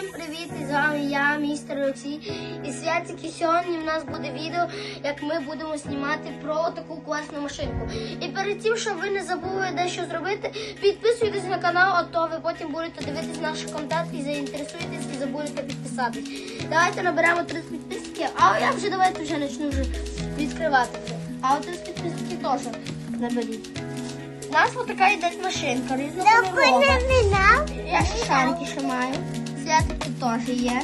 Всім привіт! І з вами я, містер Олексій. І Святик, і сьогодні в нас буде відео, як ми будемо знімати про таку класну машинку. І перед тим, щоб ви не забули дещо зробити, підписуйтесь на канал, а то ви потім будете дивитись наш контент і заінтересуєтесь і забудете підписатись. Давайте наберемо 30 підписників, а я вже давайте вже почну вже відкривати. А от 30 підписників теж наберіть. У нас ось така йде машинка різнокольорова. Я ще шарики ще маю. Святик теж є.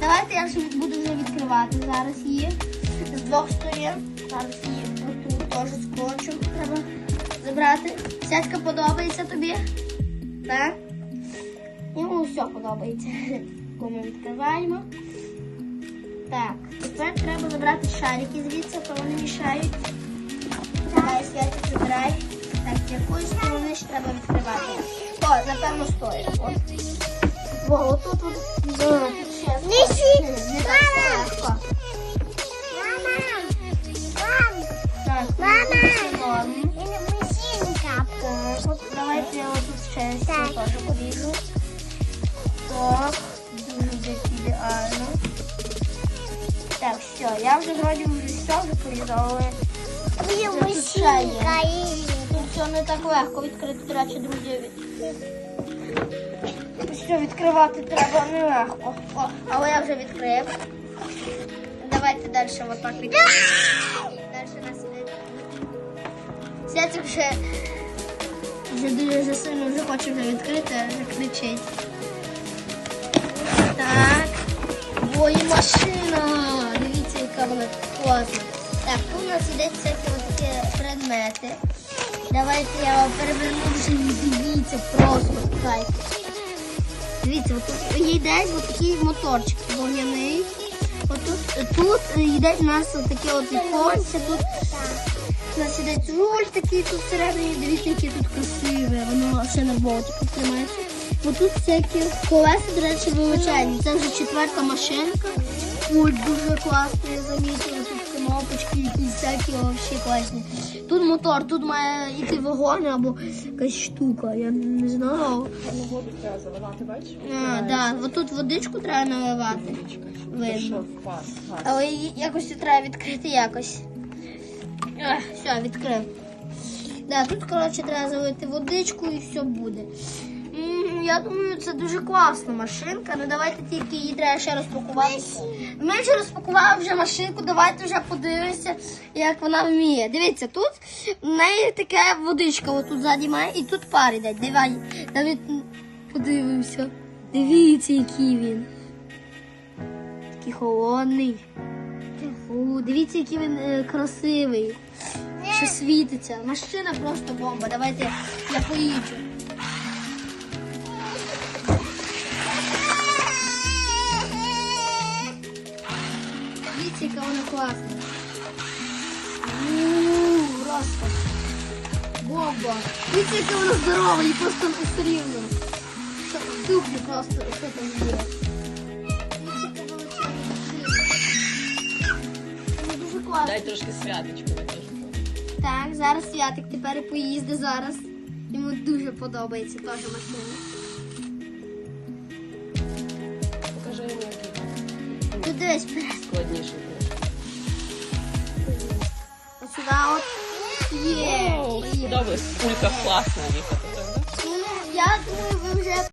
Давайте я буду вже відкривати зараз її з двох сторін. Зараз її отут теж скотчем треба забрати. Святка подобається тобі? Так? Йому все подобається. Ми відкриваємо. Так, тепер треба забрати шарики звідси, то вони мішають. Давай, Святик, забирай. Так, якої сторони ж треба відкривати? О, напевно, стоїть. Отут тут ще Несіть, не так мама. Мама. тут норм. Машинка. Так, давайте я ще ось Так. це теж поріжу. Так, дуже ідеально. Так, все, я вже вроді все вже порізала, Тут. Тут все не так легко відкрити, до речі, друзі. Все відкривати треба нелегко. О, але я вже відкрив. Давайте далі отак відкриємо. Далі нас іде. Святик вже, вже дуже сильно вже хоче вже відкрити, вже кричить. Так. Ой, машина! Дивіться, яка вона класна. Так, тут у нас йде всякі такі предмети. Давайте я вам переверну дивіться просто кайф. Дивіться, йде такий моторчик вогняний. Отут тут йде у нас таке от віконце, у нас іде руль такий тут всередині, дивіться, яке тут красиве, воно ще на болтиках тримається. Ось тут всякі колеса, до речі, величезні. Це вже четверта машинка. Пульт дуже класний, я замітила. Кнопочки якісь всякі взагалі класні. Тут мотор, тут має йти вогонь або якась штука, я не знаю. Воду треба заливати, бачиш? А, да, от тут водичку треба наливати. Видно. Але її якось треба відкрити якось. Все, відкрив. Да, тут, коротше, треба залити водичку і все буде. Я думаю, це дуже класна машинка. Ну давайте тільки її треба ще розпакувати. Ми вже розпакували вже машинку, давайте вже подивимося, як вона вміє. Дивіться, тут в неї така водичка, отут ззаді має, і тут пар йде. Давай, Давид, подивимося. Дивіться, який він. Такий холодний. Фу, дивіться, який він е, красивий. Що світиться. Машина просто бомба. Давайте я поїжджу. Класна. Ууу, просто. Бомба. Дивіться, яка вона здорова, і просто все. Що в просто, що там класна. Дай трошки святочку, я теж хочу. Так, зараз святик тепер поїзди зараз. Йому дуже подобається теж машина. Покажи йому, який Тут дивись, складніший Є. О, є. Добре, Я думаю, вы думаю,